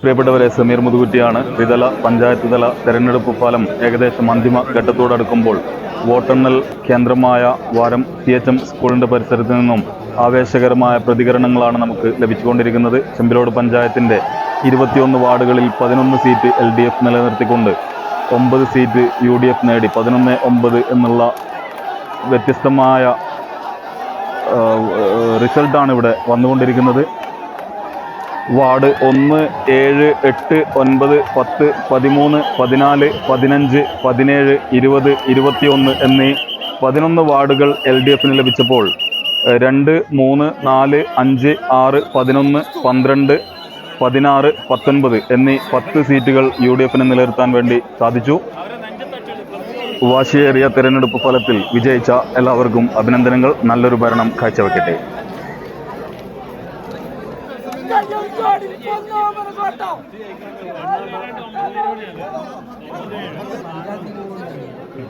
പ്രിയപ്പെട്ടവരെ സമീർ മുതുകുറ്റിയാണ്. ത്രിതല പഞ്ചായത്ത് തല തെരഞ്ഞെടുപ്പ് ഫലം ഏകദേശം അന്തിമ ഘട്ടത്തോടടുക്കുമ്പോൾ വോട്ടെണ്ണൽ കേന്ദ്രമായ വാരം സി എച്ച് എം സ്കൂളിന്റെ പരിസരത്ത് നിന്നും ആവേശകരമായ പ്രതികരണങ്ങളാണ് നമുക്ക് ലഭിച്ചുകൊണ്ടിരിക്കുന്നത്. ചെമ്പിലോട് പഞ്ചായത്തിന്റെ ഇരുപത്തിയൊന്ന് വാർഡുകളിൽ പതിനൊന്ന് സീറ്റ് എൽ ഡി എഫ് നിലനിർത്തിക്കൊണ്ട് ഒമ്പത് സീറ്റ് യു ഡി എഫ് നേടി. പതിനൊന്ന് ഒമ്പത് എന്നുള്ള വ്യത്യസ്തമായ റിസൾട്ടാണ് ഇവിടെ വന്നുകൊണ്ടിരിക്കുന്നത്. വാർഡ് ഒന്ന് ഏഴ് എട്ട് ഒൻപത് പത്ത് പതിമൂന്ന് പതിനാല് പതിനഞ്ച് പതിനേഴ് ഇരുപത് ഇരുപത്തിയൊന്ന് എന്നീ പതിനൊന്ന് വാർഡുകൾ എൽ ഡി എഫിന് ലഭിച്ചപ്പോൾ രണ്ട് മൂന്ന് നാല് അഞ്ച് ആറ് പതിനൊന്ന് പന്ത്രണ്ട് പതിനാറ് പത്തൊൻപത് എന്നീ പത്ത് സീറ്റുകൾ യു ഡി എഫിന് നിലനിർത്താൻ വേണ്ടി സാധിച്ചു. വാശിയേറിയ തെരഞ്ഞെടുപ്പ് ഫലത്തിൽ വിജയിച്ച എല്ലാവർക്കും അഭിനന്ദനങ്ങൾ. നല്ലൊരു ഭരണം കാഴ്ചവെക്കട്ടെ.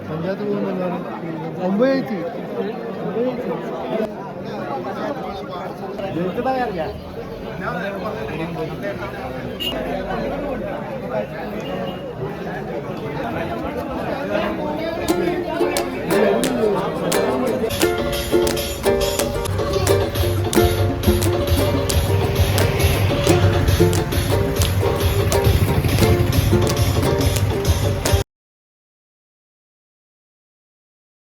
പഞ്ചായത്ത് പോകുന്നതാണ് ഒമ്പത്